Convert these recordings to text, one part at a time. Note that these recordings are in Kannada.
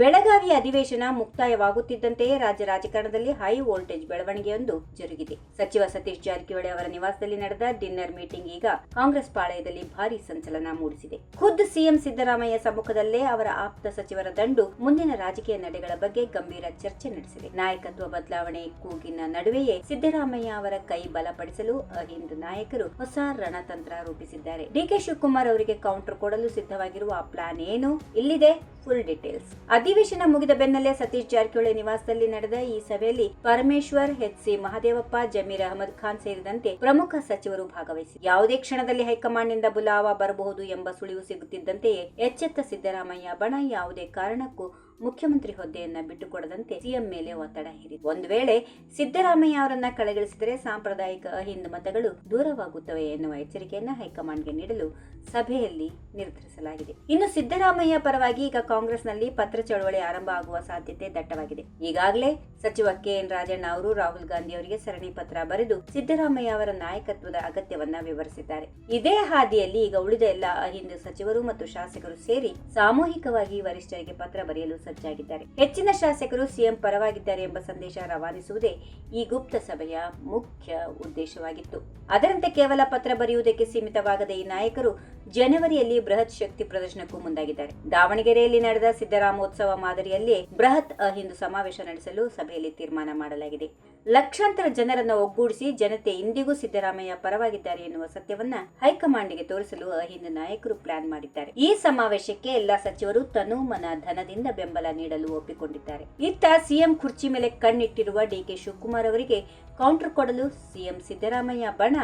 Belagavi ಅಧಿವೇಶನ ಮುಕ್ತಾಯವಾಗುತ್ತಿದ್ದಂತೆಯೇ ರಾಜ್ಯ ರಾಜಕಾರಣದಲ್ಲಿ ಹೈ ವೋಲ್ಟೇಜ್ ಬೆಳವಣಿಗೆಯೊಂದು ಜರುಗಿದೆ. ಸಚಿವ ಸತೀಶ್ ಜಾರಕಿಹೊಳಿ ಅವರ ನಿವಾಸದಲ್ಲಿ ನಡೆದ ಡಿನ್ನರ್ ಮೀಟಿಂಗ್ ಈಗ ಕಾಂಗ್ರೆಸ್ ಪಾಳಯದಲ್ಲಿ ಭಾರಿ ಸಂಚಲನ ಮೂಡಿಸಿದೆ. ಖುದ್ದು ಸಿಎಂ ಸಿದ್ದರಾಮಯ್ಯ ಸಮ್ಮುಖದಲ್ಲೇ ಅವರ ಆಪ್ತ ಸಚಿವರ ದಂಡು ಮುಂದಿನ ರಾಜಕೀಯ ನಡೆಗಳ ಬಗ್ಗೆ ಗಂಭೀರ ಚರ್ಚೆ ನಡೆಸಿದೆ. ನಾಯಕತ್ವ ಬದಲಾವಣೆ ಕೂಗಿನ ನಡುವೆಯೇ ಸಿದ್ದರಾಮಯ್ಯ ಅವರ ಕೈ ಬಲಪಡಿಸಲು ಅಹಿಂದ್ ನಾಯಕರು ಹೊಸ ರಣತಂತ್ರ ರೂಪಿಸಿದ್ದಾರೆ. ಡಿಕೆ ಶಿವಕುಮಾರ್ ಅವರಿಗೆ ಕೌಂಟರ್ ಕೊಡಲು ಸಿದ್ಧವಾಗಿರುವ ಪ್ಲಾನ್ ಏನು? ಇಲ್ಲಿದೆ. Full details. ಅಧಿವೇಶನ ಮುಗಿದ ಬೆನ್ನಲ್ಲೇ ಸತೀಶ್ ಜಾರಕಿಹೊಳಿ ನಿವಾಸದಲ್ಲಿ ನಡೆದ ಈ ಸಭೆಯಲ್ಲಿ ಪರಮೇಶ್ವರ್ ಎಚ್ ಸಿ ಮಹದೇವಪ್ಪ, ಜಮೀರ್ ಅಹಮದ್ ಖಾನ್ ಸೇರಿದಂತೆ ಪ್ರಮುಖ ಸಚಿವರು ಭಾಗವಹಿಸಿ ಯಾವುದೇ ಕ್ಷಣದಲ್ಲಿ ಹೈಕಮಾಂಡ್ನಿಂದ ಬುಲಾವ ಬರಬಹುದು ಎಂಬ ಸುಳಿವು ಸಿಗುತ್ತಿದ್ದಂತೆಯೇ ಎಚ್ಚೆತ್ತ ಸಿದ್ದರಾಮಯ್ಯ ಬಣ ಯಾವುದೇ ಕಾರಣಕ್ಕೂ ಮುಖ್ಯಮಂತ್ರಿ ಹುದ್ದೆಯನ್ನ ಬಿಟ್ಟುಕೊಡದಂತೆ ಸಿಎಂ ಮೇಲೆ ಒತ್ತಡ ಹೇರಿದೆ. ಒಂದು ವೇಳೆ ಸಿದ್ದರಾಮಯ್ಯ ಅವರನ್ನ ಕಳೆಗಳಿಸಿದರೆ ಸಾಂಪ್ರದಾಯಿಕ ಅಹಿಂದ ಮತಗಳು ದೂರವಾಗುತ್ತವೆ ಎನ್ನುವ ಎಚ್ಚರಿಕೆಯನ್ನ ಹೈಕಮಾಂಡ್ಗೆ ನೀಡಲು ಸಭೆಯಲ್ಲಿ ನಿರ್ಧರಿಸಲಾಗಿದೆ. ಇನ್ನು ಸಿದ್ದರಾಮಯ್ಯ ಪರವಾಗಿ ಈಗ ಕಾಂಗ್ರೆಸ್ನಲ್ಲಿ ಪತ್ರ ಚಳವಳಿ ಆರಂಭ ಆಗುವ ಸಾಧ್ಯತೆ ದಟ್ಟವಾಗಿದೆ. ಈಗಾಗಲೇ ಸಚಿವ ಕೆ ಎನ್ ರಾಜಣ್ಣ ಅವರು ರಾಹುಲ್ ಗಾಂಧಿ ಅವರಿಗೆ ಸರಣಿ ಪತ್ರ ಬರೆದು ಸಿದ್ದರಾಮಯ್ಯ ಅವರ ನಾಯಕತ್ವದ ಅಗತ್ಯವನ್ನ ವಿವರಿಸಿದ್ದಾರೆ. ಇದೇ ಹಾದಿಯಲ್ಲಿ ಈಗ ಉಳಿದ ಎಲ್ಲ ಅಹಿಂದ್ ಸಚಿವರು ಮತ್ತು ಶಾಸಕರು ಸೇರಿ ಸಾಮೂಹಿಕವಾಗಿ ವರಿಷ್ಠರಿಗೆ ಪತ್ರ ಬರೆಯಲು ಸಜ್ಜಾಗಿದ್ದಾರೆ. ಹೆಚ್ಚಿನ ಶಾಸಕರು ಸಿಎಂ ಪರವಾಗಿದ್ದಾರೆ ಎಂಬ ಸಂದೇಶ ರವಾನಿಸುವುದೇ ಈ ಗುಪ್ತ ಸಭೆಯ ಮುಖ್ಯ ಉದ್ದೇಶವಾಗಿತ್ತು. ಅದರಂತೆ ಕೇವಲ ಪತ್ರ ಬರೆಯುವುದಕ್ಕೆ ಸೀಮಿತವಾಗದ ಈ ನಾಯಕರು ಜನವರಿಯಲ್ಲಿ ಬೃಹತ್ ಶಕ್ತಿ ಪ್ರದರ್ಶನಕ್ಕೂ ಮುಂದಾಗಿದ್ದಾರೆ. ದಾವಣಗೆರೆಯಲ್ಲಿ ನಡೆದ ಸಿದ್ದರಾಮೋತ್ಸವ ಮಾದರಿಯಲ್ಲಿ ಬೃಹತ್ ಅಹಿಂದು ಸಮಾವೇಶ ನಡೆಸಲು ಸಭೆಯಲ್ಲಿ ತೀರ್ಮಾನ ಮಾಡಲಾಗಿದೆ. ಲಕ್ಷಾಂತರ ಜನರನ್ನು ಒಗ್ಗೂಡಿಸಿ ಜನತೆ ಇಂದಿಗೂ ಸಿದ್ದರಾಮಯ್ಯ ಪರವಾಗಿದ್ದಾರೆ ಎನ್ನುವ ಸತ್ಯವನ್ನ ಹೈಕಮಾಂಡ್ಗೆ ತೋರಿಸಲು ಅಹಿಂದ ನಾಯಕರು ಪ್ಲಾನ್ ಮಾಡಿದ್ದಾರೆ. ಈ ಸಮಾವೇಶಕ್ಕೆ ಎಲ್ಲಾ ಸಚಿವರು ತನು ಮನ ಧನದಿಂದ ಬೆಂಬಲ ನೀಡಲು ಒಪ್ಪಿಕೊಂಡಿದ್ದಾರೆ. ಇತ್ತ ಸಿಎಂ ಕುರ್ಚಿ ಮೇಲೆ ಕಣ್ಣಿಟ್ಟಿರುವ ಡಿಕೆ ಶಿವಕುಮಾರ್ ಅವರಿಗೆ ಕೌಂಟರ್ ಕೊಡಲು ಸಿಎಂ ಸಿದ್ದರಾಮಯ್ಯ ಬಣ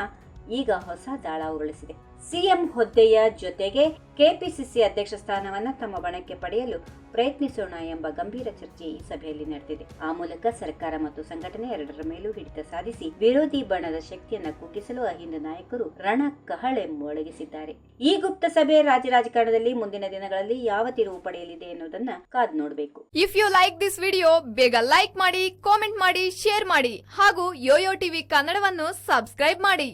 ಈಗ ಹೊಸ ದಾಳ ಉರುಳಿಸಿದೆ. ಸಿಎಂ ಹುದ್ದೆಯ ಜೊತೆಗೆ ಕೆಪಿಸಿಸಿ ಅಧ್ಯಕ್ಷ ಸ್ಥಾನವನ್ನ ತಮ್ಮ ಬಣಕ್ಕೆ ಪಡೆಯಲು ಪ್ರಯತ್ನಿಸೋಣ ಎಂಬ ಗಂಭೀರ ಚರ್ಚೆ ಈ ಸಭೆಯಲ್ಲಿ ನಡೆದಿದೆ. ಆ ಮೂಲಕ ಸರ್ಕಾರ ಮತ್ತು ಸಂಘಟನೆ ಎರಡರ ಮೇಲೂ ಹಿಡಿತ ಸಾಧಿಸಿ ವಿರೋಧಿ ಬಣದ ಶಕ್ತಿಯನ್ನ ಕುಗ್ಗಿಸಲು ಅಹಿಂದ ನಾಯಕರು ರಣ ಕಹಳೆ ಮೊಳಗಿಸಿದ್ದಾರೆ. ಈ ಗುಪ್ತ ಸಭೆ ರಾಜ್ಯ ರಾಜಕಾರಣದಲ್ಲಿ ಮುಂದಿನ ದಿನಗಳಲ್ಲಿ ಯಾವ ತಿರುವು ಪಡೆಯಲಿದೆ ಎನ್ನುವುದನ್ನ ಕಾದ್ ನೋಡಬೇಕು. If you like this video ಬೇಗ ಲೈಕ್ ಮಾಡಿ ಕಾಮೆಂಟ್ ಮಾಡಿ ಶೇರ್ ಮಾಡಿ ಹಾಗೂ ಯೋಯೋ ಟಿವಿ ಕನ್ನಡವನ್ನು ಸಬ್ಸ್ಕ್ರೈಬ್ ಮಾಡಿ.